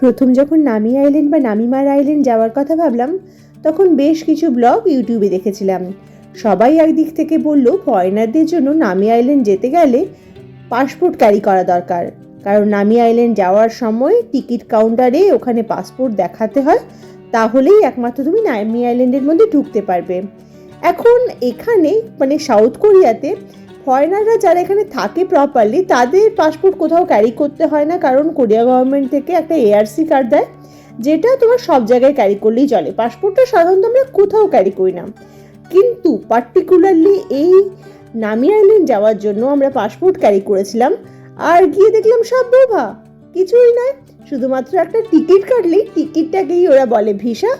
প্রথম যখন নামি আইল্যান্ড বা নামিমার আইল্যান্ড যাওয়ার কথা ভাবলাম, তখন বেশ কিছু ব্লগ ইউটিউবে দেখেছিলাম। সবাই একদিক থেকে বলল, ফরেনারদের জন্য নামি আইল্যান্ড যেতে গেলে পাসপোর্ট ক্যারি করা দরকার। কারণ নামি আইল্যান্ড যাওয়ার সময় টিকিট কাউন্টারে ওখানে পাসপোর্ট দেখাতে হয়, তাহলেই একমাত্র তুমি নামি আইল্যান্ডের মধ্যে ঢুকতে পারবে। এখন এখানে মানে সাউথ কোরিয়াতে ফরেনাররা যারা এখানে থাকে প্রপারলি তাদের পাসপোর্ট কোথাও ক্যারি করতে হয় না, কারণ কোরিয়া গভর্নমেন্ট থেকে একটা এআরসি কার্ড দেয়, যেটা তোমার সব জায়গায় ক্যারি করলেই চলে। পাসপোর্টটা সাধারণত আমরা কোথাও ক্যারি করি না। কিন্তু পার্টিকুলারলি এই নামি আইল্যান্ড যাওয়ার জন্য আমরা পাসপোর্ট ক্যারি করেছিলাম, আর গিয়ে দেখলাম সব বোভা কিছুই নয়, শুধুমাত্র একটা টিকিট কাটলেই টিকিটটাকেই ওরা বলে ভিসা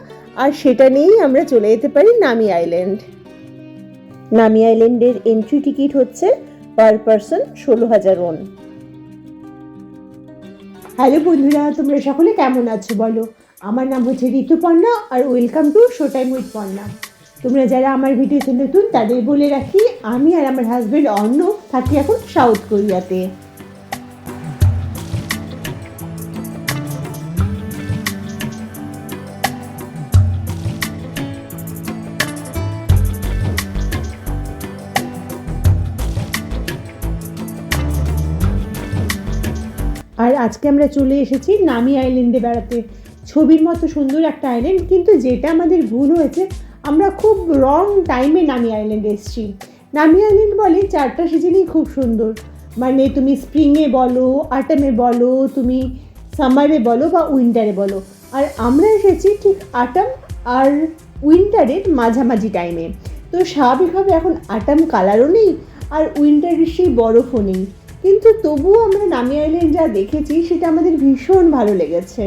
আর সেটা নিয়েই আমরা চলে যেতে পারি নামি আইল্যান্ড নামি আইল্যান্ডের এন্ট্রি টিকিট হচ্ছে পার পারসন ষোলো হাজার ওন হ্যালো বন্ধুরা, তোমরা সকলে কেমন আছো বলো? আমার নাম হচ্ছে ঋতুপর্ণা আর welcome to show time with Parna তোমরা যারা আমার ভিডিওতে নতুন, তাদের বলে রাখি, আমি আর আমার হাজব্যান্ড অন্য থাকি এখন সাউথ কোরিয়াতে আর আজকে আমরা চলে এসেছি নামি আইল্যান্ডে বেড়াতে। ছবির মতো সুন্দর একটা আইল্যান্ড, কিন্তু যেটা আমাদের ভুল হয়েছে, আমরা খুব রং টাইমে নামি আইল্যান্ডে এসেছি। নামি আইল্যান্ড বলে চারটা সিজনই খুব সুন্দর। মানে তুমি স্প্রিংয়ে বলো আটামে বলো, তুমি সামারে বলো বা উইন্টারে বলো। আর আমরা এসেছি ঠিক আটাম আর উইন্টারের মাঝামাঝি টাইমে তো স্বাভাবিকভাবে এখন আটাম কালারও নেই, আর উইন্টারের সেই বরফও নেই। কিন্তু তবুও আমরা নামি আইল্যান্ড যা দেখেছি, সেটা আমাদের ভীষণ ভালো লেগেছে।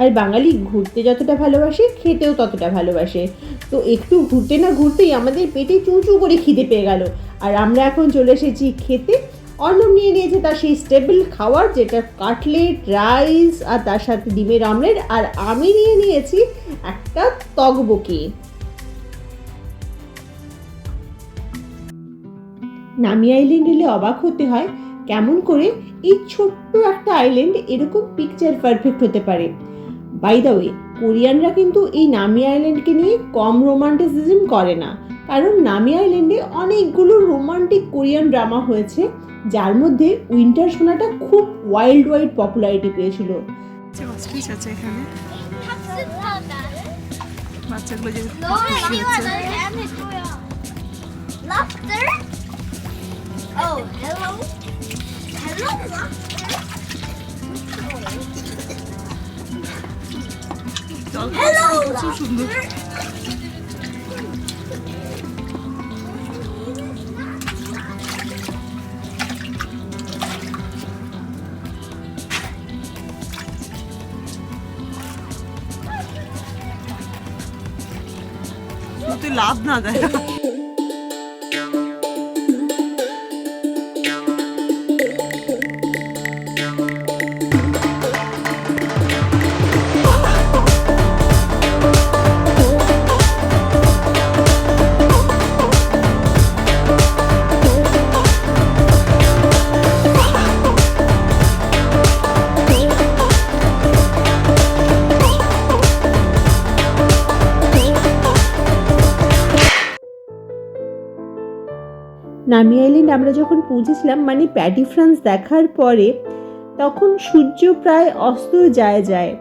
আর বাঙালি ঘুরতে যতটা ভালোবাসে, খেতেও ততটা ভালোবাসে। তো একটু ঘুরতে না ঘুরতেই আমাদের পেটে চুঁচু করে খিদে পেয়ে গেল। আর আমরা এখন চলে এসেছি খেতে। অর্ণব নিয়ে নিয়েছে তার সেই স্টেবল খাওয়ার, যেটা কাটলেট, রাইস আর তার সাথে ডিমের আমলেট আর আমি নিয়ে নিয়েছি একটা তগবকি। নামি আইল্যান্ড এলে অবাক হতে হয় কেমন করে এই ছোট্ট একটা আইল্যান্ড এরকম পিকচার পারফেক্ট হতে পারে। বাই দ্য ওয়ে কোরিয়ানরা কিন্তু এই নামি আইল্যান্ডকে নিয়ে কম রোমান্টিসিজম করে না কারণ নামি আইল্যান্ডে অনেকগুলো রোমান্টিক কোরিয়ান ড্রামা হয়েছে যার মধ্যে উইন্টার সোনাটা খুব ওয়াইল্ড ওয়াইড পপুলারিটি পেয়েছিল। আছে বাচ্চাগুলো Oh, hello. Hello, lobster. জল Hello, প্রচুর সুন্দর তুই লাভ না দেয় নামি আইল্যান্ড আমরা যখন পৌঁছেছিলাম মানে প্যাডি ফ্রান্স দেখার পরে, তখন সূর্য প্রায় অস্ত যায় যায়।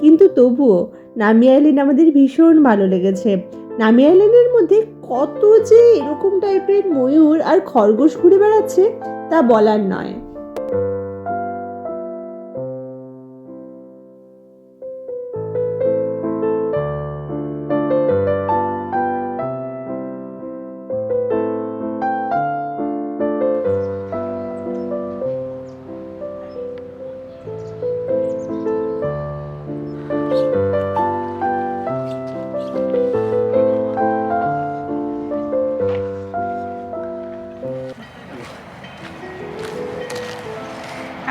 কিন্তু তবুও নামি আইল্যান্ড আমাদের ভীষণ ভালো লেগেছে। নামি আইল্যান্ডের মধ্যে কত যে এরকম টাইপের ময়ূর আর খরগোশ ঘুরে বেড়াচ্ছে, তা বলার নয়।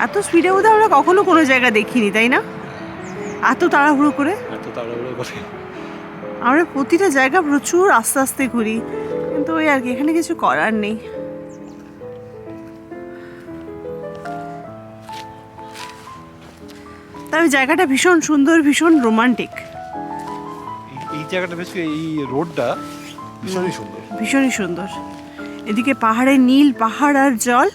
এত স্পিডে বোধহয় আমরা কখনো কোনো জায়গা দেখিনি তাই না? এত তাড়াহুড়ো করে? এত তাড়াহুড়ো করে। আমরা প্রতিটা জায়গা প্রচুর আস্তে আস্তে ঘুরি কিন্তু ওই আর কি এখানে কিছু করার নেই। তবে জায়গাটা ভীষণ সুন্দর ভীষণ রোমান্টিক এই- জায়গাটা বেশ এই রোডটা ভীষণই সুন্দর। ভীষণই সুন্দর। এদিকে পাহাড়ে নীল পাহাড় আর জল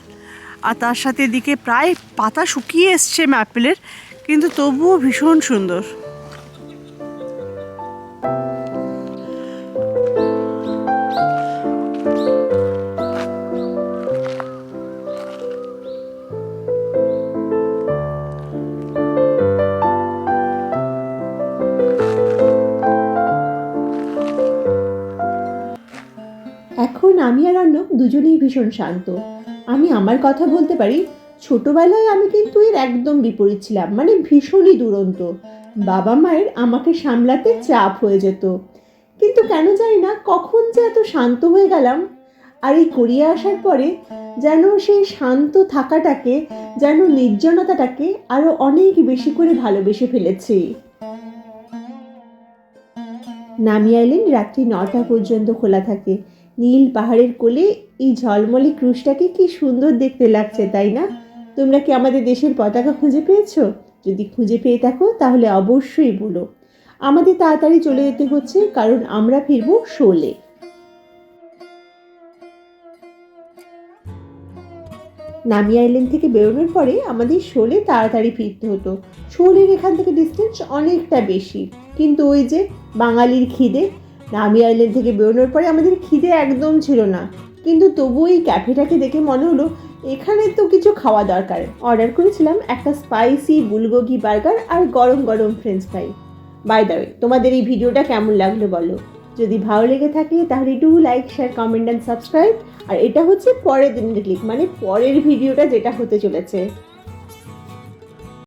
আর তার সাথে এদিকে প্রায় পাতা শুকিয়ে এসছে ম্যাপেলের, কিন্তু তবুও ভীষণ সুন্দর। এখন আমি আর অর্ণব দুজনেই ভীষণ শান্ত। আমি আমার কথা বলতে পারি? ছোটবেলায় আমি কিন্তু এর একদম বিপরীত ছিলাম মানে ভীষণই দুরন্ত। বাবা মায়ের আমাকে সামলাতে চাপ হয়ে যেত। কিন্তু কেন জানি না কখন যে এত শান্ত হয়ে গেলাম। আর এই কোরিয়া আসার পরে যেন সেই শান্ত থাকাটাকে, যেন নির্জনতাটাকে আরও অনেক বেশি করে ভালোবেসে ফেলেছি। নামি আইল্যান্ড রাত্রি নটা পর্যন্ত খোলা থাকে। নীল পাহাড়ের কোলে এই ঝলমলে ক্রুশটাকে কি সুন্দর দেখতে লাগছে, তাই না? তোমরা কি আমাদের দেশের পতাকা খুঁজে পেয়েছ? যদি খুঁজে পেয়ে থাকো, তাহলে অবশ্যই বলো। আমাদের তাড়াতাড়ি চলে যেতে হচ্ছে, কারণ আমরা ফিরবো শোলে। নামি আইল্যান্ড থেকে বেরোনোর পরে আমাদের শোলে তাড়াতাড়ি ফিরতে হতো। শোলের এখান থেকে ডিস্টেন্স অনেকটা বেশি। কিন্তু ওই যে বাঙালির খিদে নামি আইল্যান্ড থেকে বেরোনোর পরে আমাদের খিদে একদম ছিল না। কিন্তু তবু এই ক্যাফেটাকে দেখে মনে হলো, এখানে তো কিছু খাওয়া দরকার। অর্ডার করেছিলাম একটা স্পাইসি বুলগোগি বার্গার আর গরম গরম ফ্রেঞ্চ ফ্রাই বাই ওয়ে তোমাদের এই ভিডিওটা কেমন লাগল বলো? যদি ভালো লেগে থাকে, তাহলে do like share comment and subscribe আর এটা হচ্ছে পরের দিনের ক্লিক মানে পরের ভিডিওটা যেটা হতে চলেছে।